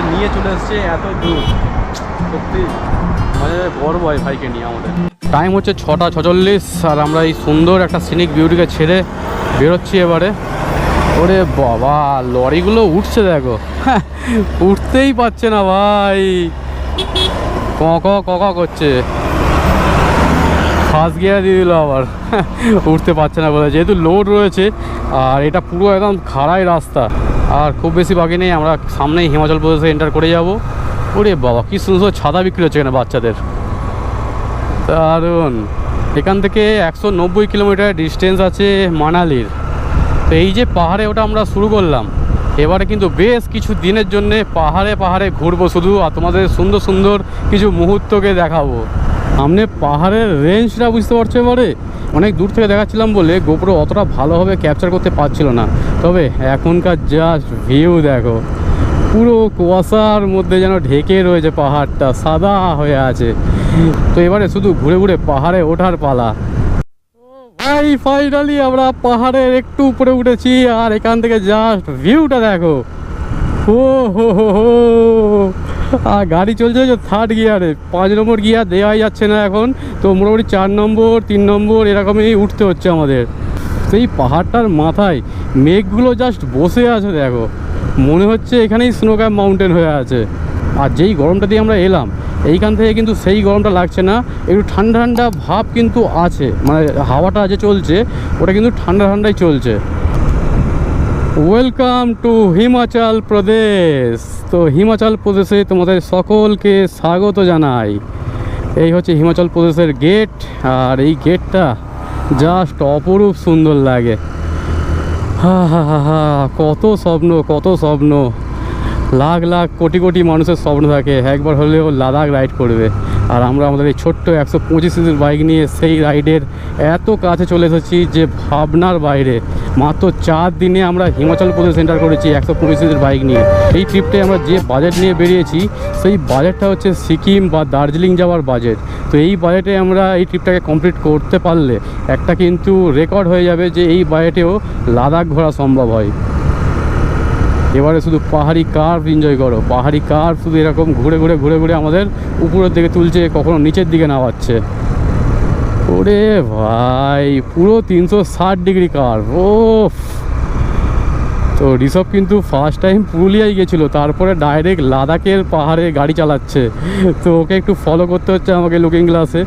আমাদের নিয়ে চলে এসছে এত দূর। সত্যি মানে গর্ব হয় ভাইকে নিয়ে আমাদের। টাইম হচ্ছে ছটা ছচল্লিশ আর আমরা এই সুন্দর একটা সিনিক বিউটিকে ছেড়ে বেরোচ্ছি এবারে। ওরে বাবা লরিগুলো উঠছে দেখো। হ্যাঁ, উঠতেই পারছে না ভাই। ক ক ক করছে। ফার্স্ট গিয়ার দিয়ে দিল আবার। উঠতে পারছে না বলে। যেহেতু লোড রয়েছে আর এটা পুরো একদম খাড়াই রাস্তা। আর খুব বেশি বাকি নেই, আমরা সামনেই হিমাচল প্রদেশে এন্টার করে যাব। ওরে বাবা, কি সুন্দর ছাদা বিক্রি হচ্ছে এখানে বাচ্চাদের। দারুণ। এখান থেকে একশো নব্বই কিলোমিটার ডিস্টেন্স আছে মানালির। তো এই যে পাহাড়ে ওটা আমরা শুরু করলাম, এবারে কিন্তু বেশ কিছু দিনের জন্যে পাহাড়ে পাহাড়ে ঘুরবো শুধু, আর তোমাদের সুন্দর সুন্দর কিছু মুহূর্তকে দেখাবো। সামনে পাহাড়ের রেঞ্জটা বুঝতে পারছ এবারে? অনেক দূর থেকে দেখাচ্ছিলাম বলে গোপ্রো অতটা ভালোভাবে ক্যাপচার করতে পারছিল না। তবে এখনকার জাস্ট ভিউ দেখো, পুরো কুয়াশার মধ্যে যেন ঢেকে রয়েছে পাহাড়টা, সাদা হয়ে আছে। তো এবারে শুধু ঘুরে ঘুরে পাহাড়ে ওঠার পালা। ভাই ফাইনালি আমরা পাহাড়ের একটু উপরে উঠেছি আর এখান থেকে জাস্ট ভিউটা দেখো। ও হো হো হো। আর গাড়ি চলছে থার্ড গিয়ারে পাঁচ নম্বর গিয়ার দেওয়াই যাচ্ছে না এখন। তো মোটামুটি চার নম্বর, তিন নম্বর এরকমই উঠতে হচ্ছে আমাদের। সেই পাহাড়টার মাথায় মেঘগুলো জাস্ট বসে আছে দেখো। মনে হচ্ছে এখানেই স্নোক্যাপ মাউন্টেন হয়ে আছে। আর যেই গরমটা দিয়ে আমরা এলাম, এইখান থেকে কিন্তু সেই গরমটা লাগছে না। একটু ঠান্ডা ঠান্ডা ভাব কিন্তু আছে। মানে হাওয়াটা যে চলছে, ওটা কিন্তু ঠান্ডা ঠান্ডাই চলছে। ওয়েলকাম টু হিমাচল প্রদেশ তো হিমাচল প্রদেশে তোমাদের সকলকে স্বাগত জানাই। এই হচ্ছে হিমাচল প্রদেশের গেট আর এই গেটটা জাস্ট অপরূপ সুন্দর লাগে। হা হা হা হা, কত স্বপ্ন কত স্বপ্ন। লাখ লাখ, কোটি কোটি মানুষের স্বপ্ন থাকে, একবার হলেও লাদাখ রাইড করবে। আর আমরা আমাদের এই ছোট্ট একশো পঁচিশ বাইক নিয়ে সেই রাইডের এত কাছে চলে এসেছি যে ভাবনার বাইরে। মাত্র চার দিনে আমরা হিমাচল প্রদেশ এন্টার করেছি একশো পঁচিশ বাইক নিয়ে। এই ট্রিপটায় আমরা যে বাজেট নিয়ে বেরিয়েছি, সেই বাজেটটা হচ্ছে সিকিম বা দার্জিলিং যাওয়ার বাজেট তো এই বাজেটে আমরা এই ট্রিপটাকে কমপ্লিট করতে পারলে একটা কিন্তু রেকর্ড হয়ে যাবে যে এই বাজেটেও লাদাখ ঘোরা সম্ভব হয়। এবারে শুধু পাহাড়ি কার্ভ এনজয় করো। পাহাড়ি কার্ভ শুধু এরকম ঘুরে ঘুরে ঘুরে ঘুরে আমাদের উপরের দিকে তুলছে, কখনো নিচের দিকে নামাচ্ছে ওরে ভাই, পুরো তিনশো ষাট ডিগ্রি কার ও তো ঋষভ কিন্তু ফার্স্ট টাইম পুরুলিয়ায় গেছিল, তারপরে ডাইরেক্ট লাদাখের পাহাড়ে গাড়ি চালাচ্ছে। তো ওকে একটু ফলো করতে হচ্ছে আমাকে লুকিং গ্লাসে